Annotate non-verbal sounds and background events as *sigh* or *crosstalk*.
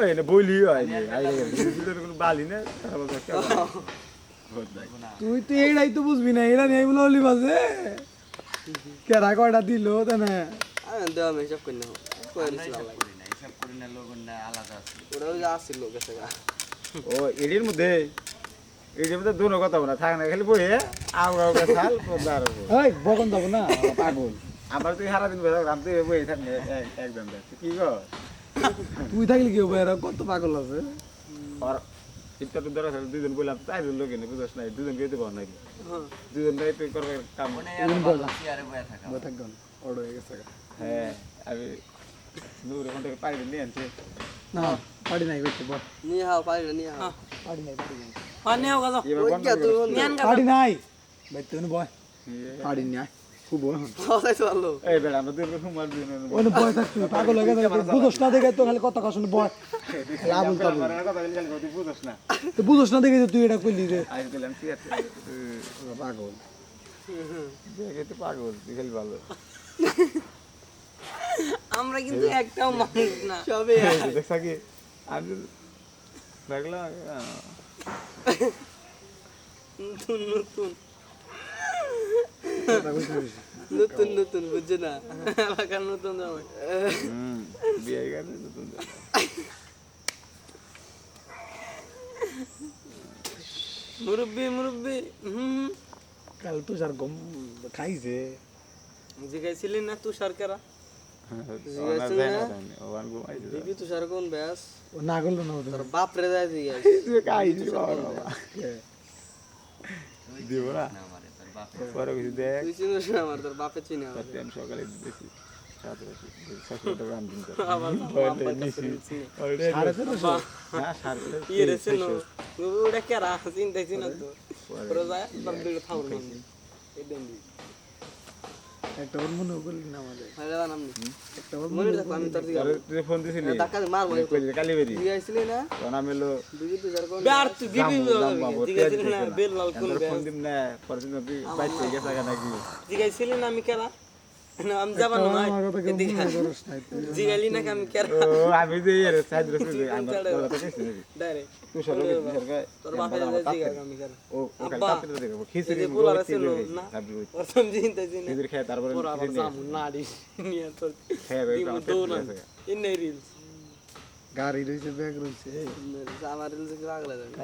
ওই না বইলি হয় নি আইলে গেলে কোনো বালি না তুই তো এইটাই তো বুঝবি না এরা নেই বলে হলি বাজে কেরা কয়টা দিল তা না আমি দেওয়া আমি হিসাব করি না হিসাব করি না করি না আলাদা আছে ওটা ওই যে আসছিল গেছে গা ও এডির মধ্যে এডির মধ্যে দুনো কথা না থাক না খালি বইয়ে আউ আউ কে ছাল ওই বকন দেবো না পাগল আমার তুই সারা দিন বেলা আমি তুই বই থাক একদম কি গো তুই থাকলে কি হবে? এরা কত পাগল আছে? আর ইচ্ছা তো ধরা দুজন বললাম তাই লোক এনে বুঝছ নাই দুজন কে দেবো নাকি? দুজন নাই তুই করবে কাম। মনে থাকবেন অর্ড হয়ে গেছে হ্যাঁ আমি নূর ওখান থেকে পাড়ি নিয়ে আনছে। না পারি নাই করতে বল। নিয়ে হাও পারি হাও পারি নাই পারি নাই। পারি নাই। ভাই তুই বয়। নাই। খুব এই বেড়া আমরা ঘুমার দিন ওই বয় থাক পাগল হয়ে গেছে বুঝোস না দেখে তো খালি কথা কাশন বয় লাভ বুঝছ না। তো বুঝোস না দেখে তুই এটা কইলি রে আজ গেলাম কি আছে? পাগল। দেখে তো পাগল তুই ভালো। আমরা কিন্তু একটাও মানুষ না। সবে দেখছা কি আমি দেখলাম নতুন নতুন। *laughs* নতুন নতুন বুঝছে না? এলাকার নতুন জামাই। বিয়ে গেছে নতুন মুরব্বি মুরব্বি হুম কাল তো যার গম খাইছে। জিগাইছিলি না তুই সরকারা ওয়ান ঘুমাইছে দিবি তো সার কোন ব্যাস। ও না করল না বাপ রে যায় দিব না? পরে কিছু দেখ। তুই চিনিস না আমার তোর বাপে চিনে আমার আমি সকালে দিতেছি ওটা কেরা? চিন্তাইছি না তো পরে যায় তার দুটো থাউর মারবি একটা ওর মনে করলি না আমাদের। যাবে নামনি একটা ওর আমি তোর দিকে ফোন দিছিলি? ধাক্কা মারবো কালি বেরি। দিয়ে আসলি না? তখন আমি এলো দিবি তো সার কোন আর তুই দিবি জিগাইছিলি না বেল লাল কোন ফোন দিম না পরের দিন তুই নাকি? না আমি না, আমি যাবার না কেউ এদিকে। জিগাইলি না আমি কেরা? আমি যে ইয়ার সাইড রসে আমরা বলা তো কিছু নেই ডাইরেক্ট। তুই সরো তোর বাপের জিগা আমি কেরা? ও ও কাল তাতে দেখো খিচুড়ি এই যে পোলার মুড়ি ছিল, না? সাবি প্রথম চিন্তাইছি না। খিচুড়ি খেয়ে তারপরে ওর আবার নাড়ি নিয়ে তোর খেয়ে রই দিমু দৌড়ান ইন্নাই রিলস গাড়ি রয়েছে ব্যাগ রয়েছে। আমার রিলস রাখলে যাবে